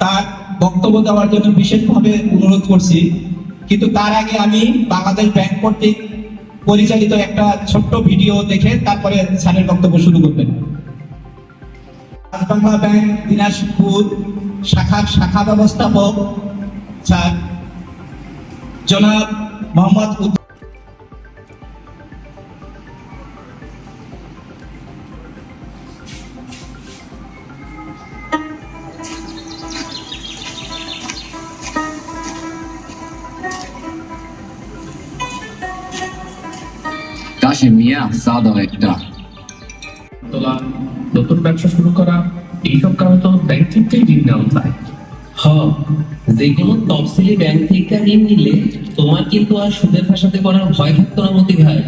তার বক্তব্য দেওয়ার জন্য বিশেষভাবে অনুরোধ করছি। কিন্তু তার আগে আমি বাংলাদেশ ব্যাংক কর্তৃক পরিচালিত একটা ছোট্ট ভিডিও দেখে তারপরে স্যারের বক্তব্য শুরু করবেন। বাংলা ব্যাংক দিনাজপুর শাখার শাখা ব্যবস্থাপক স্যার জনাব মোহাম্মদ কাশিম মিয়া চা দাও একটা। তোলা নতুন ব্যবসা শুরু করা এইসব কারণে তো ব্যাংক থেকেই ঋণ নেওয়া যায়। হ যে কোনো তফসিলি ব্যাংক থেকে ঋণ নিলে তোমার কিন্তু আর সুদের ফাঁসাতে করার ভয় থাকতো না মতি ভাই।